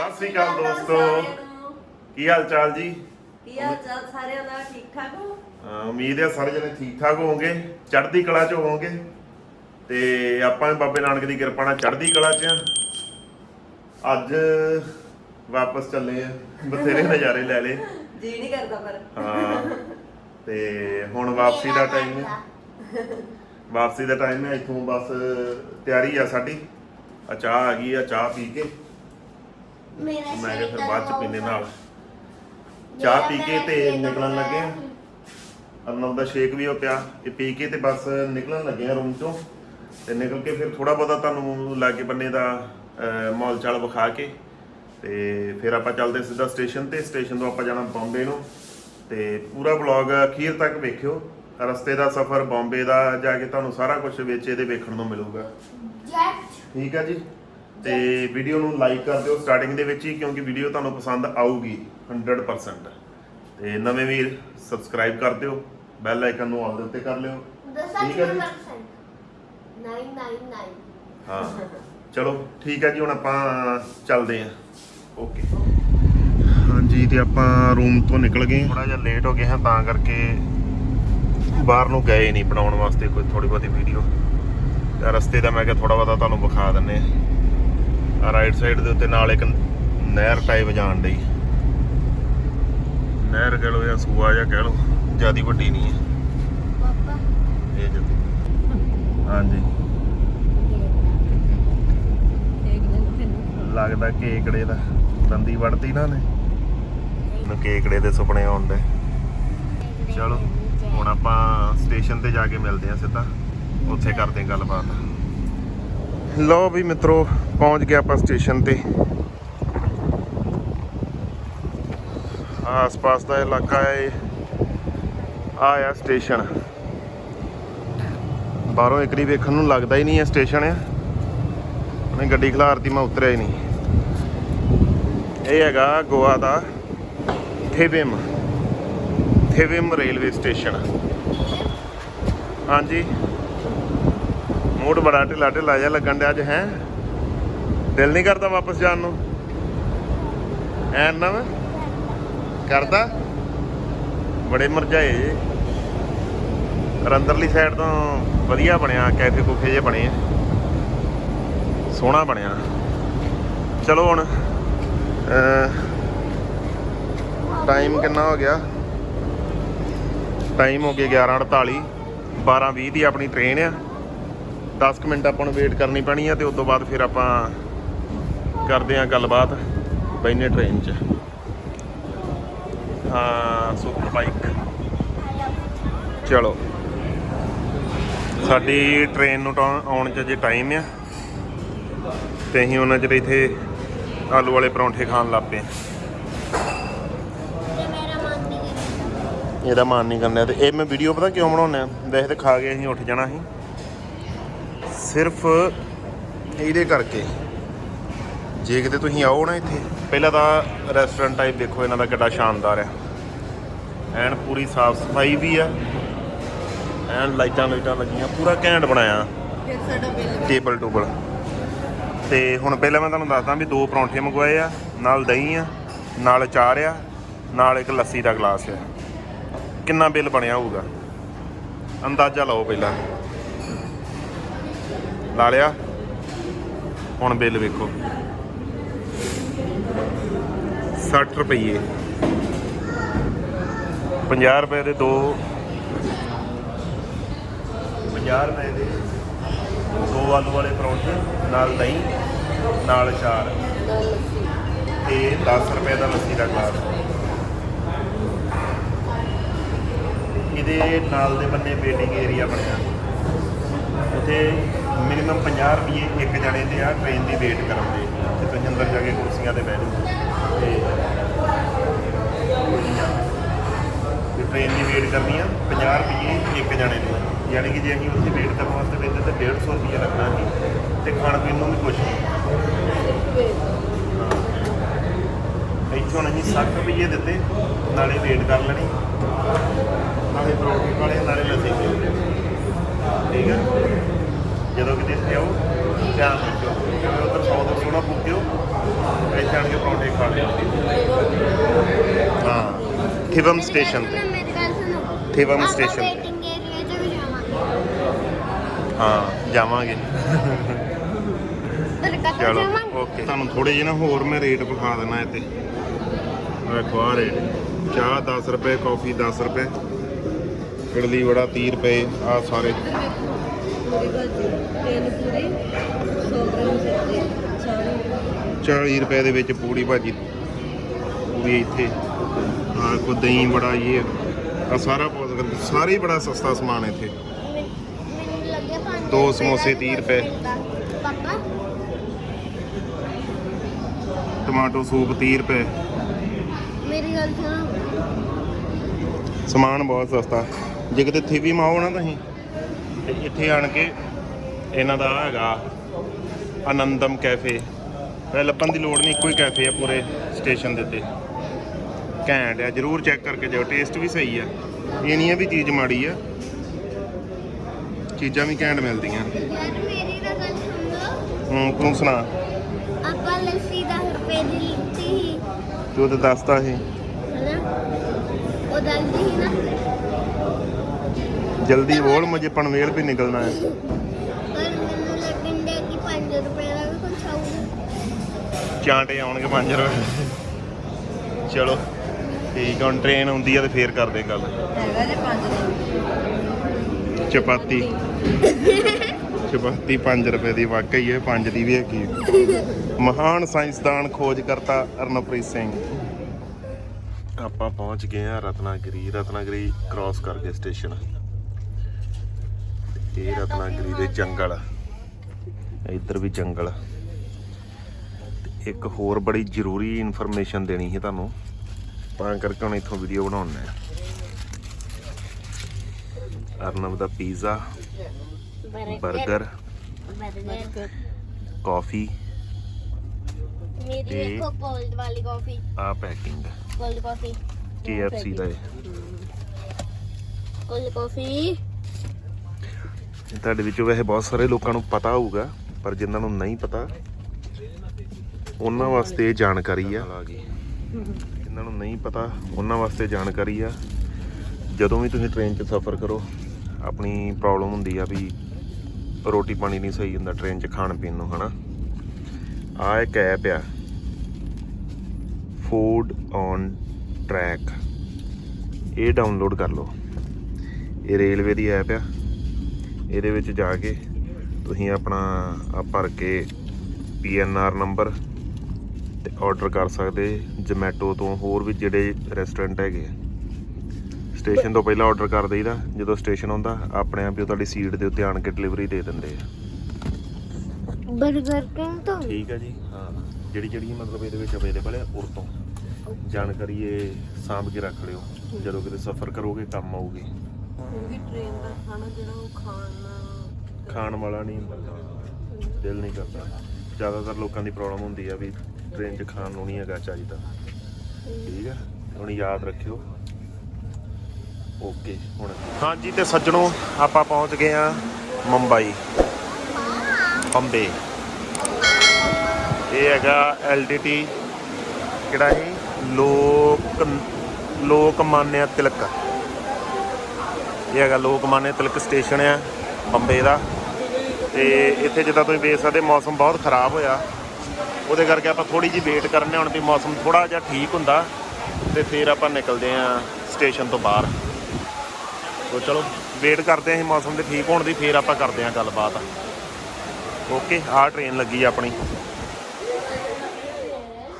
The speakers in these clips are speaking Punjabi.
ਸਤਿ ਸ੍ਰੀ ਅਕਾਲ ਦੋਸਤੋ। ਸਾਰਿਆਂ ਨੂੰ। ਕੀ ਹਾਲ ਚਾਲ ਜੀ? ਕੀ ਹਾਲ ਚਾਲ ਸਾਰਿਆਂ ਦਾ? ਠੀਕ ਠਾਕ ਹੋ? ਅਹ ਉਮੀਦ ਹੈ ਸਾਰੇ ਜਣੇ ਠੀਕ ਠਾਕ ਹੋਵੋਗੇ। ਚੜ੍ਹਦੀ ਕਲਾ 'ਚ ਹੋਵੋਗੇ। ਤੇ ਆਪਾਂ ਵੀ ਬਾਬੇ ਨਾਨਕ ਦੀ ਕਿਰਪਾ ਨਾਲ ਚੜ੍ਹਦੀ ਕਲਾ 'ਚ ਆ। ਅੱਜ ਵਾਪਸ ਚੱਲੇ ਆ। ਬਥੇਰੇ ਨਜ਼ਾਰੇ ਲੈ ਲਏ। ਜੀ ਨਹੀਂ ਕਰਦਾ ਪਰ। ਹਾਂ ਤੇ ਹੁਣ ਵਾਪਸੀ ਦਾ ਟਾਈਮ ਹੈ। ਵਾਪਸੀ ਦਾ ਟਾਈਮ ਹੈ ਇੱਥੋਂ ਬਸ ਤਿਆਰੀ ਆ ਸਾਡੀ। ਆ ਚਾਹ ਆ ਗਈ ਆ ਚਾਹ ਪੀ ਕੇ। ਮੇਰਾ ਮੈਂ ਕਿਹਾ ਫਿਰ ਬਾਅਦ ਚ ਪੀਨੇ ਨਾਲ। ਚਾਹ ਪੀ ਕੇ ਤੇ ਨਿਕਲਣ ਲੱਗੇ। ਆ ਅਰਨਬ ਦਾ ਸ਼ੇਕ ਵੀ ਉਹ ਪਿਆ। ਇਹ ਪੀ ਕੇ ਤੇ ਬਸ ਨਿਕਲਣ ਲੱਗੇ ਆ ਰੂਮ ਚੋਂ। ਤੇ ਨਿਕਲ ਕੇ ਫਿਰ ਥੋੜਾ ਬਹੁਤਾ ਤੁਹਾਨੂੰ ਲਾਗੇ ਬੰਨੇ ਦਾ ਅਹ, ਮਾਲ ਚਾਲ ਵਿਖਾ ਕੇ। ਤੇ ਫਿਰ ਆਪਾਂ ਚੱਲਦੇ ਸਿੱਧਾ ਸਟੇਸ਼ਨ ਤੇ। ਸਟੇਸ਼ਨ ਤੋਂ ਆਪਾਂ ਜਾਣਾ ਬੰਬੇ ਨੂੰ। ਤੇ ਪੂਰਾ ਵਲੌਗ ਅਖੀਰ ਤੱਕ ਵੇਖਿਓ। ਰਸਤੇ ਦਾ ਸਫ਼ਰ ਬੰਬੇ ਦਾ ਜਾ ਕੇ ਤੁਹਾਨੂੰ ਸਾਰਾ ਕੁਝ ਵਿੱਚ ਇਹਦੇ ਵੇਖਣ ਨੂੰ ਮਿਲੂਗਾ। ਜੈਟ। ਠੀਕ ਆ ਜੀ? ਤੇ ਵੀਡੀਓ ਨੂੰ ਲਾਈਕ ਕਰ ਦਿਓ। ਸਟਾਰਟਿੰਗ ਦੇ ਵਿੱਚ ਹੀ ਕਿਉਂਕਿ ਵੀਡੀਓ ਤੁਹਾਨੂੰ ਪਸੰਦ ਆਊਗੀ 100% ਤੇ ਨਵੇਂ ਵੀਰ ਸਬਸਕ੍ਰਾਈਬ ਕਰ ਦਿਓ। ਬੈਲ ਆਈਕਨ ਨੂੰ ਆਲ ਦੇ ਉੱਤੇ ਕਰ ਲਿਓ। ਠੀਕ ਹੈ ਜੀ? 999 ਹਾਂ। ਚਲੋ ਠੀਕ ਹੈ ਜੀ ਹੁਣ ਆਪਾਂ ਚੱਲਦੇ ਆਂ ਓਕੇ ਹਾਂਜੀ ਤੇ ਆਪਾਂ ਰੂਮ ਤੋਂ ਨਿਕਲ ਗਏ। ਥੋੜਾ ਜਿਹਾ ਲੇਟ ਹੋ ਗਏ ਹਾਂ ਤਾਂ ਕਰਕੇ ਬਾਹਰ ਨੂੰ ਗਏ ਨਹੀਂ ਬਣਾਉਣ ਵਾਸਤੇ ਕੋਈ ਥੋੜੀ ਬਹੁਤੀ ਵੀਡੀਓ ਰਸਤੇ ਦਾ ਮੈਂ ਕਿਹਾ ਥੋੜਾ ਬਹੁਤਾ ਤੁਹਾਨੂੰ ਵਿਖਾ ਦਿੰਨੇ ਆ ਰਾਈਟ ਸਾਈਡ ਦੇ ਉੱਤੇ ਨਾਲ ਇੱਕ ਨਹਿਰ ਟਾਈਪ ਜਾਣ ਡਈ। ਨਹਿਰ ਕਹ ਲਓ ਜਾਂ ਸੂਆ ਜਾਂ ਕਹਿ ਲਓ ਜਿਆਦੀ ਵੱਡੀ ਨਹੀਂ ਹੈ। ਪਾਪਾ। ਇਹ ਜਦੀ ਹਾਂਜੀ। ਲੱਗਦਾ ਕੇਕੜੇ ਦਾ ਦੰਦੀ ਵੜਦੀ ਨਾ ਨੇ ਮੈਨੂੰ ਕੇਕੜੇ ਦੇ ਸੁਪਨੇ ਆਉਂਦੇ ਚਲੋ ਹੁਣ ਆਪਾਂ ਸਟੇਸ਼ਨ ਤੇ ਜਾ ਕੇ ਮਿਲਦੇ ਆ ਸਿੱਧਾ। ਉੱਥੇ ਕਰਦੇ ਗੱਲਬਾਤ। ਲਓ ਵੀ ਮਿੱਤਰੋ, ਪਹੁੰਚ ਗਿਆ ਆਪਾਂ ਸਟੇਸ਼ਨ ਤੇ। ਆਸ-ਪਾਸ ਦਾ ਇਲਾਕਾ ਹੈ ਇਹ। ਆ ਸਟੇਸ਼ਨ। ਬਾਹਰੋਂ ਇਕਰੀ ਵੇਖਣ ਨੂੰ ਲੱਗਦਾ ਹੀ ਨਹੀਂ ਹੈ ਸਟੇਸ਼ਨ ਆ। ਉਹਨੇ ਗੱਡੀ ਖਿਲਾਰਤੀ, ਮੈਂ ਉਤਰਿਆ ਹੀ ਨਹੀਂ। ਇਹ ਹੈਗਾ ਗੋਆ ਦਾ ਥੇਵਿਮ। Thivim railway station. ਹਾਂਜੀ। ਮੂਡ ਬੜਾ ਢਿੱਲਾ ਢਿੱਲਾ ਜਿਹਾ ਲੱਗਣ ਡਿਆ ਅੱਜ, ਹੈ? ਦਿਲ ਨਹੀਂ ਕਰਦਾ ਵਾਪਸ ਜਾਣ ਨੂੰ। ਐਨ ਨਾ ਵਾ? ਕਰਦਾ? ਬੜੇ ਮਰਜਾਏ ਜੇ। ਪਰ ਅੰਦਰਲੀ ਸਾਈਡ ਤੋਂ ਵਧੀਆ ਬਣਿਆ, ਕੈਫੇ ਕੁਫੇ ਜੇ ਬਣੇ ਆ। ਸੋਹਣਾ ਬਣਿਆ। ਚਲੋ ਹੁਣ ਟਾਈਮ ਕਿੰਨਾ ਹੋ ਗਿਆ? ਟਾਈਮ ਹੋ ਗਿਆ 11:48 12:20 ਦੀ ਆਪਣੀ ਟ੍ਰੇਨ ਆ। 10 ਕੁ ਮਿੰਟ ਆਪਾਂ ਨੂੰ ਵੇਟ ਕਰਨੀ ਪੈਣੀ ਆ ਤੇ ਉਸ ਤੋਂ ਬਾਅਦ ਫਿਰ ਆਪਾਂ ਕਰਦੇ ਆ ਗੱਲਬਾਤ ਬੈਨੇ ਟ੍ਰੇਨ 'ਚ। ਹਾਂ ਸੁਪਰ ਬਾਈਕ ਚਲੋ। ਸਾਡੀ ਟ੍ਰੇਨ ਨੂੰ ਤਾਂ ਆਉਣ 'ਚ ਜੇ ਟਾਈਮ ਆ। ਤੇ ਅਸੀਂ ਉਹਨਾਂ ਚਿਰ ਇੱਥੇ ਆਲੂ ਵਾਲੇ ਪਰੌਂਠੇ ਖਾਣ ਲੱਗ ਪਏ। ਤੇ ਮਨ ਨਹੀਂ ਕਰਦਾ ਇਹਦਾ ਮਾਨ ਨਹੀਂ ਕਰਨਾ ਤੇ ਇਹ ਮੈਂ ਵੀਡੀਓ ਪਤਾ ਕਿਉਂ ਬਣਾਉਂਦੇ ਆ? ਵੈਸੇ ਤੇ ਖਾ ਕੇ ਅਸੀਂ ਉੱਠ ਜਾਣਾ ਸੀ। ਸਿਰਫ ਇਹਦੇ ਕਰਕੇ। ਜੇ ਕਿਤੇ ਤੁਸੀਂ ਆਓ ਨਾ ਇੱਥੇ ਪਹਿਲਾਂ ਤਾਂ ਰੈਸਟੋਰੈਂਟ ਟਾਈਪ ਦੇਖੋ ਇਹਨਾਂ ਦਾ ਕਿੱਡਾ ਸ਼ਾਨਦਾਰ ਆ ਐਨ ਪੂਰੀ ਸਾਫ਼ ਸਫ਼ਾਈ ਵੀ ਆ ਐਨ ਲਾਈਟਾਂ ਲਾਈਟਾਂ ਲੱਗੀਆਂ ਪੂਰਾ ਘੈਂਟ ਬਣਾਇਆ। ਟੇਬਲ ਟੂਬਲ ਤੇ ਹੁਣ ਪਹਿਲਾਂ ਮੈਂ ਤੁਹਾਨੂੰ ਦੱਸਦਾ ਵੀ ਦੋ ਪਰੌਂਠੇ ਮੰਗਵਾਏ ਆ ਨਾਲ ਦਹੀਂ ਆ ਨਾਲ ਅਚਾਰ ਆ ਨਾਲ ਇੱਕ ਲੱਸੀ ਦਾ ਗਲਾਸ ਆ। ਕਿੰਨਾ ਬਿੱਲ ਬਣਿਆ ਹੋਊਗਾ? ਅੰਦਾਜ਼ਾ ਲਾਓ ਪਹਿਲਾਂ। ਲਾ ਲਿਆ। ਹੁਣ ਬਿੱਲ ਵੇਖੋ। 60 ਰੁਪਏ 50 ਰੁਪਏ ਦੇ ਦੋ। 50 ਰੁਪਏ ਦੇ ਦੋ ਆਲੂ ਵਾਲੇ ਪਰੌਂਠੇ, ਨਾਲ ਦਹੀਂ, ਨਾਲ ਅਚਾਰ ਤੇ 10 ਰੁਪਏ ਦਾ ਲੱਸੀ ਦਾ ਗਲਾਸ। ਇਹਦੇ ਨਾਲ ਦੇ ਬੰਨੇ ਵੇਟਿੰਗ ਏਰੀਆ ਬਣਿਆ। ਉੱਥੇ ਮਿਨੀਮਮ 50 ਰੁਪਏ ਇੱਕ ਜਣੇ ਦੇ ਆ ਟ੍ਰੇਨ ਦੀ ਵੇਟ ਕਰਨ ਦੇ ਤੇ ਤੁਸੀਂ ਅੰਦਰ ਜਾ ਕੇ ਕੁਰਸੀਆਂ ਤੇ ਬਹਿ ਜਾਓ ਤੇ ਤੇ ਟ੍ਰੇਨ ਦੀ ਵੇਟ ਕਰਨੀ ਆ 50 ਰੁਪਏ ਇੱਕ ਜਣੇ ਦੀ। ਯਾਨੀ ਕਿ ਜੇ ਅਸੀਂ ਉੱਥੇ ਵੇਟ ਕਰਨ ਵਾਸਤੇ ਬੈਠੇ ਤੇ 150 ਰੁਪਏ ਲੱਗਣਾ ਸੀ। ਤੇ ਖਾਣ ਪੀਣ ਨੂੰ ਵੀ ਕੁਛ ਨਹੀਂ। ਹਾਂ। ਇੱਥੇ ਹੁਣ ਅਸੀਂ 60 ਰੁਪਏ ਦਿੱਤੇ, ਨਾਲੇ ਵੇਟ ਕਰ ਲੈਣੀ। ਨਾਲੇ ਪਰੌਂਠੇ ਵਾਲੇ ਨਾਲੇ ਲੱਸੀ। ਠੀਕ ਹੈ ਜਦੋਂ ਕਿਤੇ ਇੱਥੇ ਆਓ ਧਿਆਨ ਰੱਖਿਓ। ਜਿਵੇਂ ਉਧਰ ਸੌ ਦੋ ਸੋਣਾ ਪੁੱਕਿਓ ਇੱਥੇ ਆਣ ਕੇ ਪਰੌਂਠੇ ਖਾ ਲਿਓ। ਹਾਂ ਥਿਵਮ ਸਟੇਸ਼ਨ ਤੇ। ਮੇਰੀ ਗੱਲ ਸੁਣੋ ਥਿਵਮ ਸਟੇਸ਼ਨ ਵੇਟਿੰਗ ਏਰੀਆ 'ਚ ਵੀ ਜਾਵਾਂਗੇ ਹਾਂ, ਜਾਵਾਂਗੇ। ਚਲੋ, ਓਕੇ। ਤੁਹਾਨੂੰ ਥੋੜੇ ਜਿਹੇ ਨਾ ਹੋਰ ਮੈਂ ਰੇਟ ਵਿਖਾ ਦਿੰਦਾ ਇੱਥੇ। ਵੇਖੋ, ਆਹ ਰੇਟ। ਚਾਹ 10 ਰੁਪਏ, ਕਾਫੀ 10 ਰੁਪਏ। ਇਡਲੀ ਵੜਾ 30 ਰੁਪਏ ਆ ਸਾਰੇ। ਪੂਰੀ ਭਾਜੀ ਤਿੰਨ ਪੂਰੀ 100 ਗ੍ਰਾਮ ਸਬਜ਼ੀ ਚਾਵਲ 40 ਰੁਪਏ ਦੇ ਵਿੱਚ ਪੂੜੀ ਭਾਜੀ ਪੂਰੀ ਇੱਥੇ। ਆ ਕੋ ਦਹੀਂ ਬੜਾ ਇਹ ਆ ਸਾਰਾ ਬਹੁਤ ਸਾਰੇ ਹੀ ਬੜਾ ਸਸਤਾ ਸਮਾਨ ਇੱਥੇ। ਮੈਨੂੰ ਲੱਗਿਆ 5 ਦੋ ਸਮੋਸੇ 30 ਰੁਪਏ। ਪਾਪਾ? ਟਮਾਟੋ ਸੂਪ 30 ਰੁਪਏ। ਮੇਰੀ ਗੱਲ ਸੁਣੋ। ਸਮਾਨ ਬਹੁਤ ਸਸਤਾ। ਜੇ ਕਿਤੇ ਥੀਵੀ ਮਾਓ ਨਾ ਤੁਸੀਂ। ਤੇ ਇੱਥੇ ਆਣ ਕੇ ਇਹਨਾਂ ਦਾ ਹੈਗਾ ਆਨੰਦਮ ਕੈਫੇ। ਵੈ ਲੱਭਣ ਦੀ ਲੋੜ ਨਹੀਂ ਇੱਕੋ ਹੀ ਕੈਫੇ ਆ ਪੂਰੇ ਸਟੇਸ਼ਨ ਦੇ ਉੱਤੇ। ਘੈਂਟ ਆ ਜਰੂਰ ਚੈੱਕ ਕਰਕੇ ਜਾਓ ਟੇਸਟ ਵੀ ਸਹੀ ਆ। ਇਹ ਨਹੀਂ ਆ ਵੀ ਚੀਜ਼ ਮਾੜੀ ਆ। ਚੀਜ਼ਾਂ ਵੀ ਘੈਂਟ ਮਿਲਦੀਆਂ। ਯਾਰ ਮੇਰੀ ਤਾਂ ਗੱਲ ਸੁਣ। ਲਓ ਹੂੰ ਤੂੰ ਸੁਣਾ। ਆਪਾਂ ਲੱਸੀ 10 ਰੁਪਏ ਦੀ ਲਿੱਤੀ ਸੀ। ਤੂੰ ਤਾਂ ਦੱਸਤਾ ਸੀ। ਹਨਾ? ਉਹ ਦੱਸਦੀ ਸੀ ਨਾ। ਜਲਦੀ ਬੋਲ ਮੁਝੇ ਪਨਵੇਲ ਵੀ ਨਿਕਲਣਾ ਹੈ। ਪਰ ਮੈਨੂੰ ਲੱਗਣ ਡਿਆ ਕਿ 5 ਰੁਪਏ ਦਾ ਵੀ ਕੁਛ ਆਊਗਾ। ਚਾਂਟੇ ਆਉਣਗੇ 5 ਰੁਪਏ। ਚਲੋ ਠੀਕ ਹੁਣ ਟ੍ਰੇਨ ਆਉਂਦੀ ਆ ਤੇ ਫੇਰ ਕਰਦੇ ਗੱਲ। ਹੈਗਾ ਜੇ 5 ਦਾ। ਚਪਾਤੀ। ਚਪਾਤੀ 5 ਰੁਪਏ ਦੀ ਵਾਕਈ ਹੈ 5 ਦੀ ਵੀ ਹੈਗੀ। ਮਹਾਨ ਸਾਇੰਸਦਾਨ ਖੋਜਕਰਤਾ ਅਰਨਪ੍ਰੀਤ ਸਿੰਘ। ਆਪਾਂ ਪਹੁੰਚ ਗਏ ਆ ਰਤਨਾਗਰੀ। ਰਤਨਾਗਰੀ ਕ੍ਰਾਸ ਕਰ ਗਏ ਸਟੇਸ਼ਨ ਇਹ ਰਤਨਾਗਰੀ ਦੇ ਜੰਗਲ ਇੱਧਰ ਵੀ ਜੰਗਲ ਇੱਕ ਹੋਰ ਬੜੀ ਜ਼ਰੂਰੀ ਇਨਫੋਰਮੇਸ਼ਨ ਦੇਣੀ ਸੀ ਤੁਹਾਨੂੰ ਤਾਂ ਕਰਕੇ ਹੁਣ ਇੱਥੋਂ ਵੀਡੀਓ ਬਣਾਉਣਾ ਹੈ ਅਰਨਬ ਦਾ ਪੀਜ਼ਾ 버ਗਰ ਬਰਗਰ ਕਾਫੀ ਮੇਰੀ ਵੇਖੋ ਕੋਲਡ ਵਾਲੀ ਕਾਫੀ ਆ ਪੈਕਿੰਗ ਕੋਲਡ ਕਾਫੀ KFC ਦਾ ਇਹ। ਕੋਲਡ ਕਾਫੀ ਤੁਹਾਡੇ ਵਿੱਚੋਂ ਵੈਸੇ ਬਹੁਤ ਸਾਰੇ ਲੋਕਾਂ ਨੂੰ ਪਤਾ ਹੋਊਗਾ ਪਰ ਜਿਨ੍ਹਾਂ ਨੂੰ ਨਹੀਂ ਪਤਾ ਉਹਨਾਂ ਵਾਸਤੇ ਇਹ ਜਾਣਕਾਰੀ ਆ। ਜਿਨ੍ਹਾਂ ਨੂੰ ਨਹੀਂ ਪਤਾ ਉਹਨਾਂ ਵਾਸਤੇ ਜਾਣਕਾਰੀ ਆ। ਜਦੋਂ ਵੀ ਤੁਸੀਂ ਟ੍ਰੇਨ 'ਚ ਸਫ਼ਰ ਕਰੋ ਆਪਣੀ ਪ੍ਰੋਬਲਮ ਹੁੰਦੀ ਆ ਵੀ ਰੋਟੀ ਪਾਣੀ ਨਹੀਂ ਸਹੀ ਹੁੰਦਾ ਟ੍ਰੇਨ 'ਚ ਖਾਣ ਪੀਣ ਨੂੰ ਹਨਾ? ਆ ਇੱਕ ਐਪ ਆ। ਫੂਡ ਔਨ ਟਰੈਕ ਇਹ ਡਾਊਨਲੋਡ ਕਰ ਲਓ। ਇਹ ਰੇਲਵੇ ਦੀ ਐਪ ਆ। ਇਹਦੇ ਵਿੱਚ ਜਾ ਕੇ ਤੁਸੀਂ ਆਪਣਾ ਆ ਭਰ ਕੇ ਪੀਐਨਆਰ ਨੰਬਰ ਤੇ ਆਰਡਰ ਕਰ ਸਕਦੇ ਜੋਮੈਟੋ ਤੋਂ ਹੋਰ ਵੀ ਜਿਹੜੇ ਰੈਸਟੋਰੈਂਟ ਹੈਗੇ ਆ। ਸਟੇਸ਼ਨ ਤੋਂ ਪਹਿਲਾਂ ਆਰਡਰ ਕਰ ਦੇਈਦਾ ਜਦੋਂ ਸਟੇਸ਼ਨ ਆਉਂਦਾ ਆਪਣੇ ਆਪ ਹੀ ਉਹ ਤੁਹਾਡੀ ਸੀਟ ਦੇ ਉੱਤੇ ਆਣ ਕੇ ਡਿਲੀਵਰੀ ਦੇ ਦਿੰਦੇ ਆ। ਬਰਗਰ ਕਿੰਗ ਤੋਂ? ਠੀਕ ਹੈ ਜੀ ਹਾਂ। ਜਿਹੜੀ ਜਿਹੜੀ ਮਤਲਬ ਇਹਦੇ ਵਿੱਚ ਅਵੇਲੇਬਲ ਹੈ ਉਰ ਤੋਂ। ਜਾਣਕਾਰੀ ਇਹ ਸਾਂਭ ਕੇ ਰੱਖ ਲਿਓ। ਜਦੋਂ ਕਿਤੇ ਸਫ਼ਰ ਕਰੋਗੇ ਕੰਮ ਆਊਗੀ। ਕਿਉਂਕਿ ਟ੍ਰੇਨ ਦਾ ਖਾਣਾ ਜਿਹੜਾ ਉਹ ਖਾਣ ਖਾਣ ਵਾਲਾ ਨਹੀਂ ਹੁੰਦਾ ਦਿਲ ਨਹੀਂ ਕਰਦਾ। ਜ਼ਿਆਦਾਤਰ ਲੋਕਾਂ ਦੀ ਪ੍ਰੋਬਲਮ ਹੁੰਦੀ ਆ ਵੀ ਟ੍ਰੇਨ 'ਚ ਖਾਣ ਨੂੰ ਨਹੀਂ ਹੈਗਾ ਚਾਹੀਦਾ। ਠੀਕ ਆ? ਹੁਣ ਯਾਦ ਰੱਖਿਓ। ਓਕੇ ਹੁਣ ਹਾਂਜੀ, ਤੇ ਸੱਜਣੋ, ਆਪਾਂ ਪਹੁੰਚ ਗਏ ਆ ਮੁੰਬਈ। ਬੰਬੇ। ਇਹ ਹੈਗਾ ਐਲਡੀਟੀ, ਕਿਹੜਾ ਹੈ ਲੋਕ ਮਾਨਿਆ ਤਿਲਕ। ਇਹ ਹੈਗਾ ਲੋਕਮਾਨਿਆ ਤਿਲਕ ਸਟੇਸ਼ਨ ਆ, ਬੰਬੇ ਦਾ। ਤੇ ਇੱਥੇ ਜਿੱਦਾਂ ਤੁਸੀਂ ਵੇਖ ਸਕਦੇ, ਮੌਸਮ ਬਹੁਤ ਖਰਾਬ ਹੋਇਆ। ਉਹਦੇ ਕਰਕੇ ਆਪਾਂ ਥੋੜੀ ਜਿਹੀ ਵੇਟ ਕਰਨੇ ਹੁਣ ਵੀ ਮੌਸਮ ਥੋੜਾ ਜਿਹਾ ਠੀਕ ਹੁੰਦਾ। ਤੇ ਫਿਰ ਆਪਾਂ ਨਿਕਲਦੇ ਆਂ ਸਟੇਸ਼ਨ ਤੋਂ ਬਾਹਰ। ਤੋ ਚਲੋ ਵੇਟ ਕਰਦੇ ਆਂ ਅਸੀਂ ਮੌਸਮ ਦੇ ਠੀਕ ਹੋਣ ਦੀ, ਫਿਰ ਆਪਾਂ ਕਰਦੇ ਆਂ ਗੱਲਬਾਤ। ਓਕੇ ਆਹ ਟ੍ਰੇਨ ਲੱਗੀ ਆਪਣੀ।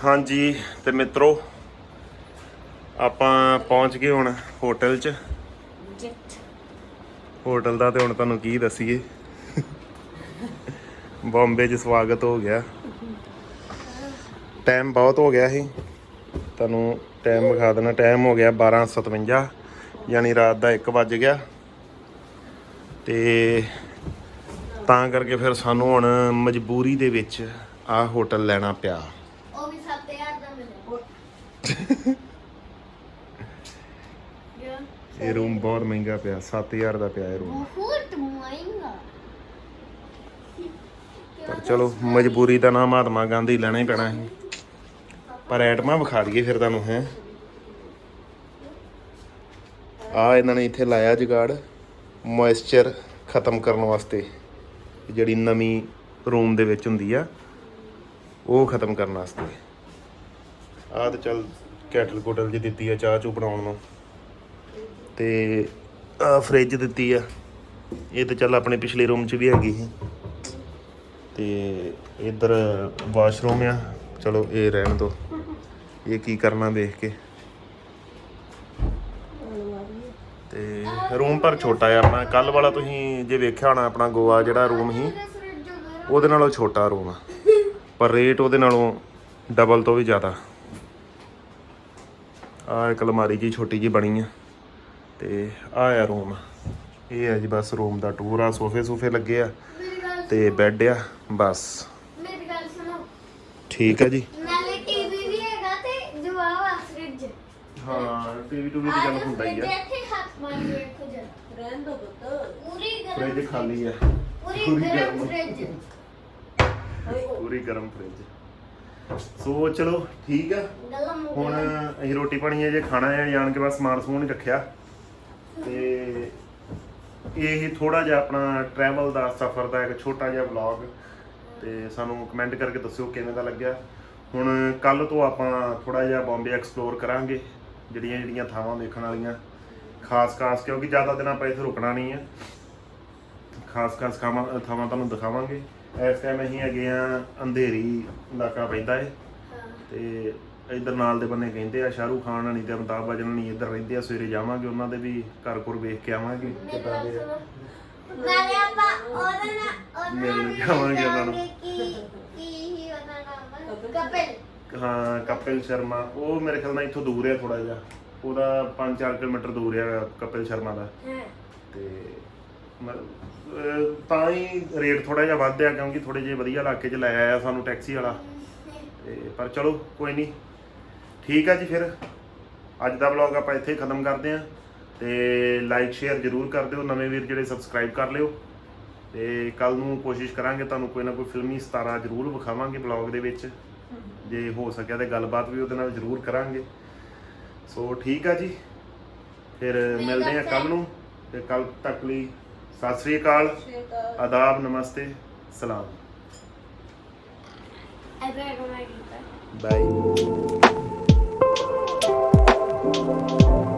ਹਾਂਜੀ, ਤੇ ਮਿੱਤਰੋ, ਆਪਾਂ ਪਹੁੰਚ ਗਏ ਹੁਣ ਹੋਟਲ 'ਚ। ਹੋਟਲ ਦਾ ਤੇ ਹੁਣ ਤੁਹਾਨੂੰ ਕੀ ਦਸੀਏ? ਬੰਬੇ 'ਚ ਸਵਾਗਤ ਹੋ ਗਿਆ। ਟਾਈਮ ਬਹੁਤ ਹੋ ਗਿਆ ਸੀ। ਤੁਹਾਨੂੰ ਟਾਈਮ ਵਿਖਾ ਦੇਣਾ ਟਾਈਮ ਹੋ ਗਿਆ 12:57 ਯਾਨੀ ਰਾਤ ਦਾ 1 ਵੱਜ ਗਿਆ। ਤੇ ਤਾਂ ਕਰਕੇ ਫਿਰ ਸਾਨੂੰ ਹੁਣ ਮਜਬੂਰੀ ਦੇ ਵਿੱਚ ਆਹ ਹੋਟਲ ਲੈਣਾ ਪਿਆ। ਉਹ ਵੀ 7000 ਦਾ ਮਿਲਿਆ। ਇਹ ਰੂਮ ਬਹੁਤ ਮਹਿੰਗਾ ਪਿਆ 7000 ਦਾ ਪਿਆ ਇਹ ਰੂਮ। ਬਹੁਤ ਮਹਿੰਗਾ। ਪਰ ਚਲੋ ਮਜਬੂਰੀ ਦਾ ਨਾਮ ਮਹਾਤਮਾ ਗਾਂਧੀ ਲੈਣਾ ਹੀ ਪੈਣਾ ਹੈ ਪਰ ਐਟਮਾਂ ਵਿਖਾ ਦਈਏ ਫਿਰ ਤੁਹਾਨੂੰ ਹੈ। ਆ ਇਹਨਾਂ ਨੇ ਇੱਥੇ ਲਾਇਆ ਜਗਾੜ ਮੋਇਸਚਰ ਖਤਮ ਕਰਨ ਵਾਸਤੇ। ਜਿਹੜੀ ਨਵੀਂ ਰੂਮ ਦੇ ਵਿੱਚ ਹੁੰਦੀ ਆ ਉਹ ਖਤਮ ਕਰਨ ਵਾਸਤੇ। ਆਹ ਤੇ ਚੱਲ ਕੈਟਲ ਕੋਟਲ ਜੀ ਦਿੱਤੀ ਆ ਚਾਹ ਚੂ ਬਣਾਉਣ ਨੂੰ। ਤੇ ਆ ਫ੍ਰਿਜ ਦਿੱਤੀ ਆ। ਇਹ ਤਾਂ ਚੱਲ ਆਪਣੇ ਪਿਛਲੇ ਰੂਮ 'ਚ ਵੀ ਹੈਗੀ ਸੀ। ਤੇ ਇੱਧਰ ਵਾਸ਼ਰੂਮ ਆ। ਚਲੋ ਇਹ ਰਹਿਣ ਦੋ। ਇਹ ਕੀ ਕਰਨਾ ਦੇਖ ਕੇ। ਤੇ ਰੂਮ ਪਰ ਛੋਟਾ ਆ ਆਪਣਾ। ਕੱਲ ਵਾਲਾ ਤੁਸੀਂ ਜੇ ਵੇਖਿਆ ਹੋਣਾ ਆਪਣਾ ਗੋਆ ਜਿਹੜਾ ਰੂਮ ਸੀ, ਉਹਦੇ ਨਾਲੋਂ ਛੋਟਾ ਰੂਮ ਆ। ਪਰ ਰੇਟ ਉਹਦੇ ਨਾਲੋਂ ਡਬਲ ਤੋਂ ਵੀ ਜ਼ਿਆਦਾ। ਆ ਇੱਕ ਅਲਮਾਰੀ ਜੀ ਛੋਟੀ ਜੀ ਬਣੀ ਆ। ਤੇ ਆ ਆ ਰੂਮ। ਇਹ ਹੈ ਜੀ ਬਸ ਰੂਮ ਦਾ ਟੂਰ ਆ ਸੋਫੇ ਸੂਫੇ ਲੱਗੇ ਆ ਤੇ ਬੈੱਡ ਆ ਬਸ। ਮੇਰੀ ਗੱਲ ਸੁਣੋ। ਠੀਕ ਹੈ ਜੀ। ਨਾਲੇ ਟੀਵੀ ਵੀ ਹੈਗਾ ਤੇ ਜਵਾਬ ਆ ਫ੍ਰਿਜ ਹਾਂ ਟੀਵੀ ਟੂਵੀ ਦੀ ਗੱਲ ਹੁੰਦਾ ਹੀ ਆ। ਇੱਥੇ ਹੱਥ ਮਾਰ ਕੇ ਵੇਖੋ ਜਰਾ। ਰਹਿਣ ਦੋ ਪੁੱਤ। ਪੂਰੀ ਗਰਮ ਫ੍ਰਿਜ ਖਾਲੀ ਆ। ਪੂਰੀ ਗਰਮ। ਫ੍ਰਿਜ ਪੂਰੀ ਗਰਮ ਫ੍ਰਿਜ ਸੋ ਚਲੋ ਠੀਕ ਆ। ਹੋ ਹੁਣ ਅਸੀਂ ਰੋਟੀ ਪਾਣੀ ਅਜੇ ਖਾਣਾ ਹੈ ਜਾਣ ਕੇ ਬਸ ਸਮਾਨ ਸਮੂਨ ਹੀ ਰੱਖਿਆ। ਤੇ ਇਹ ਥੋੜਾ ਜਿਹਾ ਆਪਣਾ ਟਰੈਵਲ ਦਾ ਸਫ਼ਰ ਦਾ ਇੱਕ ਛੋਟਾ ਜਿਹਾ ਵਲੌਗ ਤੇ ਸਾਨੂੰ ਕਮੈਂਟ ਕਰਕੇ ਦੱਸਿਓ ਕਿਵੇਂ ਦਾ ਲੱਗਿਆ। ਹੁਣ ਕੱਲ ਤੋਂ ਆਪਾਂ ਥੋੜਾ ਜਿਹਾ ਬੰਬੇ ਐਕਸਪਲੋਰ ਕਰਾਂਗੇ ਜਿਹੜੀਆਂ ਜਿਹੜੀਆਂ ਥਾਵਾਂ ਦੇਖਣ ਵਾਲੀਆਂ। ਖਾਸ ਖਾਸ ਕਿਉਂਕਿ ਜ਼ਿਆਦਾ ਦਿਨ ਆਪਾਂ ਇੱਥੇ ਰੁਕਣਾ ਨਹੀਂ ਹੈ ਖਾਸ ਖਾਸ ਥਾਵਾਂ ਥਾਵਾਂ ਤੁਹਾਨੂੰ ਦਿਖਾਵਾਂਗੇ। ਇਸ ਟਾਈਮ ਅਸੀਂ ਹੈਗੇ ਆ ਅੰਧੇਰੀ ਇਲਾਕਾ ਪੈਂਦਾ ਹੈ। ਤੇ ਇਧਰ ਨਾਲ ਦੇ ਬੰਨੇ ਕਹਿੰਦੇ ਆ ਸ਼ਾਹਰੂਖ ਖਾਨ ਹਣੀ ਤੇ ਅਮਿਤਾਭ ਬੱਚਨ ਹਣੀ ਇੱਧਰ ਰਹਿੰਦੇ ਆ ਸਵੇਰੇ ਜਾਵਾਂਗੇ ਉਹਨਾਂ ਦੇ ਵੀ ਘਰ ਘਰ ਵੇਖ ਕੇ ਆਵਾਂਗੇ। ਕਿੱਦਾਂ ਦੇ ਆ। ਨਾਲੇ ਆਪਾਂ ਉਹਦਾ ਨਾ ਉਹਨਾਂ ਮਿਲਣ ਨੂੰ ਜਾਵਾਂਗੇ ਉਹਨਾਂ ਨੂੰ। ਕੀ ਕੀ ਹੀ ਉਹਦਾ ਨਾਮ ਕਪਿਲ। ਹਾਂ ਕਪਿਲ ਸ਼ਰਮਾ। ਉਹ ਮੇਰੇ ਖਿਆਲ ਨਾਲ ਇੱਥੋਂ ਦੂਰ ਆ ਥੋੜਾ ਜਿਹਾ। ਉਹਦਾ 5-4 ਕਿਲੋਮੀਟਰ ਦੂਰ ਆ ਕਪਿਲ ਸ਼ਰਮਾ ਦਾ। ਹਾਂ। ਤੇ ਮ- ਅਹ ਤਾਂ ਹੀ ਰੇਟ ਥੋੜਾ ਜਿਹਾ ਵੱਧ ਆ ਕਿਉਂਕਿ ਥੋੜੇ ਜਿਹੇ ਵਧੀਆ ਇਲਾਕੇ 'ਚ ਲੈ ਆਇਆ ਸਾਨੂੰ ਟੈਕਸੀ ਵਾਲਾ। ਤੇ ਪਰ ਚਲੋ ਕੋਈ ਨਹੀਂ। ਠੀਕ ਆ ਜੀ ਫਿਰ। ਅੱਜ ਦਾ ਵਲੌਗ ਆਪਾਂ ਇੱਥੇ ਖਤਮ ਕਰਦੇ ਆ ਤੇ ਲਾਈਕ ਸ਼ੇਅਰ ਜਰੂਰ ਕਰ ਦਿਓ। ਨਵੇਂ ਵੀਰ ਜਿਹੜੇ ਸਬਸਕ੍ਰਾਈਬ ਕਰ ਲਿਓ। ਤੇ ਕੱਲ ਨੂੰ ਕੋਸ਼ਿਸ਼ ਕਰਾਂਗੇ ਤੁਹਾਨੂੰ ਕੋਈ ਨਾ ਕੋਈ ਫਿਲਮੀ ਸਤਾਰਾ ਜਰੂਰ ਵਿਖਾਵਾਂਗੇ ਵਲੌਗ ਦੇ ਵਿੱਚ। ਜੇ ਹੋ ਸਕਿਆ ਤੇ ਗੱਲਬਾਤ ਵੀ ਉਹਦੇ ਨਾਲ ਜਰੂਰ ਕਰਾਂਗੇ। ਸੋ ਠੀਕ ਆ ਜੀ। ਫਿਰ ਮਿਲਦੇ ਆ ਕੱਲ ਨੂੰ ਤੇ ਕੱਲ ਤੱਕ ਲਈ ਸਤਿ ਸ੍ਰੀ ਅਕਾਲ। ਆਦਾਬ ਨਮਸਤੇ ਸਲਾਮ। I Música